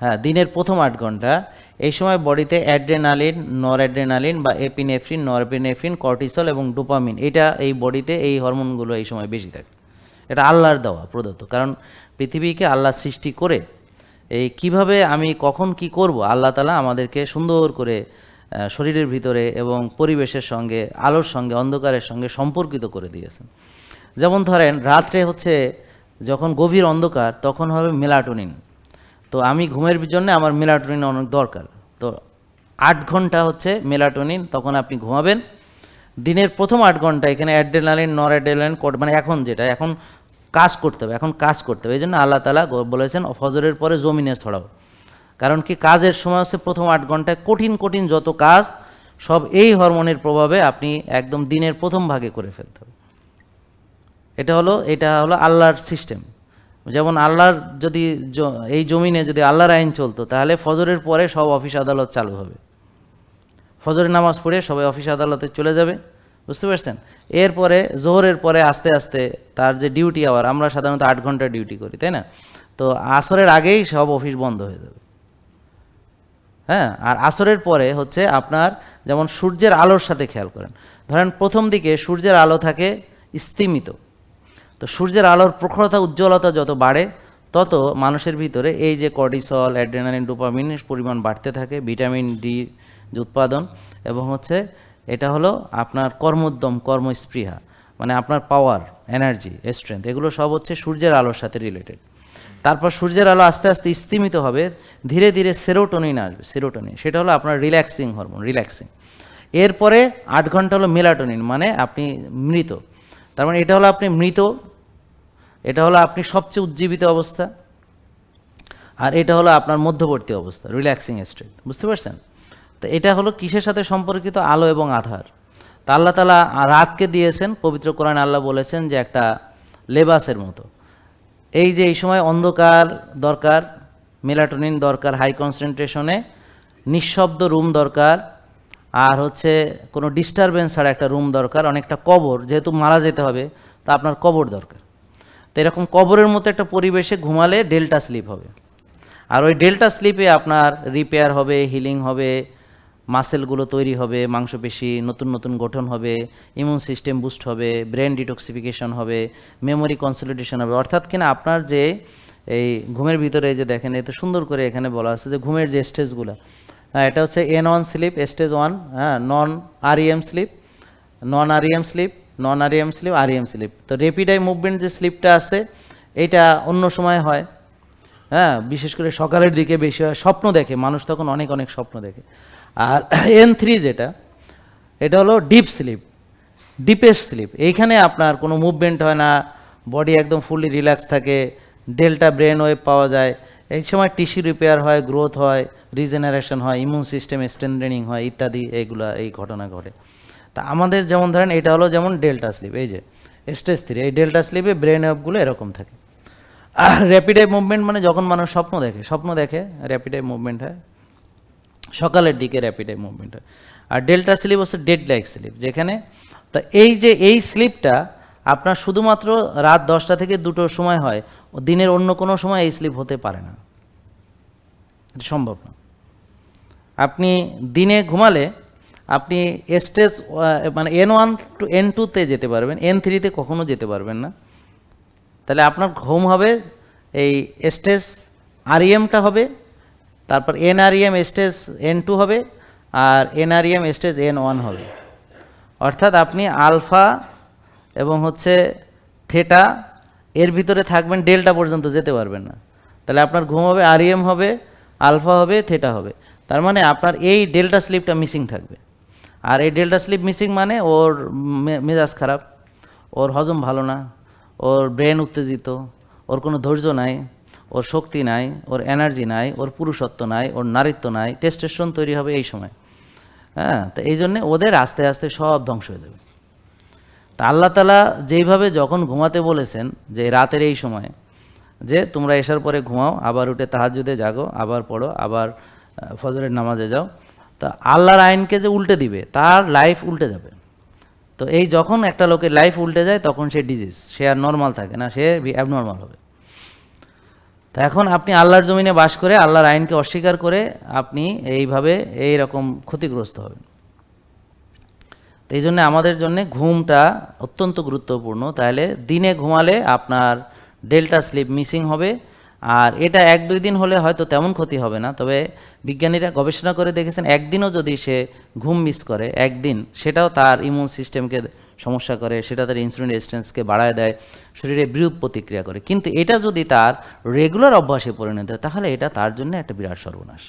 হ্যাঁ দিনের প্রথম আট ঘণ্টা। এই সময় বডিতে অ্যাড্রেনালিন নর অ্যাড্রেনালিন বা এপিনেফ্রিন নরপিনেফ্রিন কর্টিসল এবং ডোপামিন, এটা এই বডিতে এই হরমোনগুলো এই সময় বেশি থাকে। এটা আল্লাহর দেওয়া প্রদত্ত। কারণ পৃথিবীকে আল্লাহ সৃষ্টি করে এই কীভাবে আমি কখন কি করব, আল্লাহ তালা আমাদেরকে সুন্দর করে শরীরের ভিতরে এবং পরিবেশের সঙ্গে, আলোর সঙ্গে, অন্ধকারের সঙ্গে সম্পর্কিত করে দিয়েছেন। যেমন ধরেন, রাত্রে হচ্ছে যখন গভীর অন্ধকার, তখন হবে মেলাটোনিন। তো আমি ঘুমের জন্য আমার মেলাটোনিন অনেক দরকার। তো আট ঘণ্টা হচ্ছে মেলাটোনিন, তখন আপনি ঘুমাবেন। দিনের প্রথম আট ঘণ্টা এখানে অ্যাড্রেনালিন নর অ্যাড্রেনালিন মানে এখন যেটা, এখন কাজ করতে হবে, এখন কাজ করতে হবে। এই জন্য আল্লাহ তালা বলেছেন, ফজরের পরে জমিনে ছড়াও। কারণ কি, কাজের সময় হচ্ছে প্রথম আট ঘন্টায় কঠিন কঠিন যত কাজ, সব এই হরমোনের প্রভাবে আপনি একদম দিনের প্রথম ভাগে করে ফেলতে হবে। এটা হলো এটা হলো আল্লাহর সিস্টেম যেমন আল্লাহর যদি এই জমিনে যদি আল্লাহর আইন চলতো, তাহলে ফজরের পরে সব অফিস আদালত চালু হবে। ফজরের নামাজ পড়ে সবাই অফিস আদালতে চলে যাবে, বুঝতে পারছেন? এরপরে, জোহরের পরে আস্তে আস্তে তার যে ডিউটি আওয়ার আমরা সাধারণত আট ঘণ্টা ডিউটি করি, তাই না? তো আসরের আগেই সব অফিস বন্ধ হয়ে যাবে। হ্যাঁ আর আসরের পরে হচ্ছে আপনার যেমন সূর্যের আলোর সাথে খেয়াল করেন। ধরেন প্রথম দিকে সূর্যের আলো থাকে স্তিমিত তো সূর্যের আলোর প্রখরতা, উজ্জ্বলতা যত বাড়ে, তত মানুষের ভিতরে এই যে কর্টিসল, অ্যাড্রেনালিন, ডোপামিন পরিমাণ বাড়তে থাকে, ভিটামিন ডি যে উৎপাদন এবং হচ্ছে এটা হলো আপনার কর্মোদ্যম, কর্মস্পৃহা মানে আপনার পাওয়ার এনার্জি স্ট্রেংথ এগুলো সব হচ্ছে সূর্যের আলোর সাথে রিলেটেড তারপর সূর্যের আলো আস্তে আস্তে স্তিমিত হবে, ধীরে ধীরে সেরোটোনিন আসবে সেরোটোনিন সেটা হলো আপনার রিল্যাক্সিং হরমোন রিল্যাক্সিং এরপরে আট ঘণ্টা হলো মেলাটোনিন মানে আপনি মৃত। তার মানে এটা হলো আপনি মৃত এটা হলো আপনি সবচেয়ে উজ্জীবিত অবস্থা, আর এটা হলো আপনার মধ্যবর্তী অবস্থা রিল্যাক্সিং স্টেট বুঝতে পারছেন? তো এটা হলো কিসের সাথে সম্পর্কিত? আলো এবং আধার। তা আল্লাহ তালা রাতকে দিয়েছেন, পবিত্র কোরআন আল্লাহ বলেছেন যে একটা লেবাসের মতো। এই যে এই সময় অন্ধকার দরকার, মেলাটোনিন দরকার হাই কনসেন্ট্রেশনে নিঃশব্দ রুম দরকার, আর হচ্ছে কোনো ডিস্টারবেন্স ছাড়া একটা রুম দরকার, অনেকটা কবর, যেহেতু মারা যেতে হবে, তা আপনার কবর দরকার। তো এরকম কবরের মতো একটা পরিবেশে ঘুমালে ডেল্টা স্লিপ হবে। আর ওই ডেল্টা স্লিপে আপনার রিপেয়ার হবে, হিলিং হবে, মাসেলগুলো তৈরি হবে, মাংসপেশি, নতুন নতুন গঠন হবে, ইমিউন সিস্টেম বুস্ট হবে, ব্রেন ডিটক্সিফিকেশন হবে, মেমোরি কনসলিডেশন হবে। অর্থাৎ কিনা আপনার যে এই ঘুমের ভিতরে যে দেখেন, এত সুন্দর করে এখানে বলা আছে যে ঘুমের যে স্টেজগুলো হ্যাঁ এটা হচ্ছে N one sleep, stage one হ্যাঁ non REM sleep non REM sleep non REM sleep REM sleep তো রেপিড আই মুভমেন্ট যে স্লিপটা আছে, এটা অন্য সময় হয়। হ্যাঁ বিশেষ করে সকালের দিকে বেশি হয়। স্বপ্ন দেখে, মানুষ তখন অনেক অনেক স্বপ্ন দেখে। আর এন থ্রি যেটা, এটা হলো ডিপ স্লিপ ডিপেস্ট স্লিপ এইখানে আপনার কোনো মুভমেন্ট হয় না বডি একদম ফুললি রিল্যাক্স থাকে ডেল্টা ব্রেন ওয়েভ পাওয়া যায়। এই সময় টিস্যু রিপেয়ার হয় গ্রোথ হয় রিজেনারেশন হয় ইমিউন সিস্টেম স্ট্রেন্থেনিং হয়, ইত্যাদি, এইগুলা, এই ঘটনা ঘটে। তা আমাদের যেমন ধরেন এটা হলো যেমন ডেল্টা স্লিপ, এই যে স্টেজ থ্রি এই ডেল্টা স্লিপে ব্রেন ওয়েভগুলো এরকম থাকে। আর র্যাপিড আই মুভমেন্ট মানে যখন মানুষ স্বপ্ন দেখে স্বপ্ন দেখে র্যাপিড আই মুভমেন্ট হয়, সকালের দিকে র্যাপিড আই মুভমেন্ট হয়। আর ডেল্টা স্লিপ হচ্ছে ডেড লাইক স্লিপ, যেখানে তা এই যে এই স্লিপটা আপনার শুধুমাত্র রাত দশটা থেকে দুটোর সময় হয় দিনের অন্য কোনো সময় এই স্লিপ হতে পারে না। সম্ভব না। আপনি দিনে ঘুমালে আপনি স্টেজ মানে এন ওয়ান টু এন টুতে যেতে পারবেন এন থ্রিতে কখনো যেতে পারবেন না। তাহলে আপনার ঘুম হবে, এই স্টেজ আরইএমটা হবে, তারপর N NREM stage N two হবে, আর N NREM stage N one হবে। অর্থাৎ আপনি আলফা এবং হচ্ছে থেটা, এর ভিতরে থাকবেন, ডেল্টা পর্যন্ত যেতে পারবেন না। তাহলে আপনার ঘুম হবে আরইএম হবে, আলফা হবে, থেটা হবে। তার মানে আপনার এই ডেল্টা স্লিপটা মিসিং থাকবে। আর এই ডেল্টা স্লিপ মিসিং মানে ওর মেজাজ খারাপ, ওর হজম ভালো না, ওর ব্রেন উত্তেজিত, ওর কোনো ধৈর্য নাই, ওর শক্তি নাই, ওর এনার্জি নাই, ওর পুরুষত্ব নাই, ওর নারীত্ব নাই টেস্টেশন তৈরি হবে এই সময়। হ্যাঁ তো এই জন্যে ওদের আস্তে আস্তে সব ধ্বংস হয়ে যাবে। তা আল্লাহ তালা যেইভাবে যখন ঘুমাতে বলেছেন যে রাতের এই সময় যে তোমরা এসার পরে ঘুমাও, আবার উঠে তাহাজুদে জাগো, আবার পড়ো, আবার ফজরের নামাজে যাও তা আল্লাহর আইনকে যে উল্টে দিবে, তার লাইফ উল্টে যাবে। তো এই যখন একটা লোকের লাইফ উল্টে যায়, তখন সে ডিজিজ সে আর নর্মাল থাকে না, সে অ্যাবনর্মাল হবে। তা এখন আপনি আল্লাহর জমিনে বাস করে, আল্লাহর আইনকে অস্বীকার করে আপনি এইভাবে এই রকম ক্ষতিগ্রস্ত হবেন। তো এই জন্যে আমাদের জন্য ঘুমটা অত্যন্ত গুরুত্বপূর্ণ। তাহলে দিনে ঘুমালে আপনার ডেল্টা স্লিপ মিসিং হবে। আর এটা এক দুই দিন হলে হয়তো তেমন ক্ষতি হবে না, তবে বিজ্ঞানীরা গবেষণা করে দেখেছেন একদিনও যদি সে ঘুম মিস করে, একদিন সেটাও তার ইমিউন সিস্টেমকে সমস্যা করে, সেটা তার ইনসুলিন রেজিস্ট্যান্সকে বাড়ায় দেয়, শরীরে বিরূপ প্রতিক্রিয়া করে। কিন্তু এটা যদি তার রেগুলার অভ্যাসে পরিণত হয়, তাহলে এটা তার জন্য একটা বিরাট সর্বনাশ।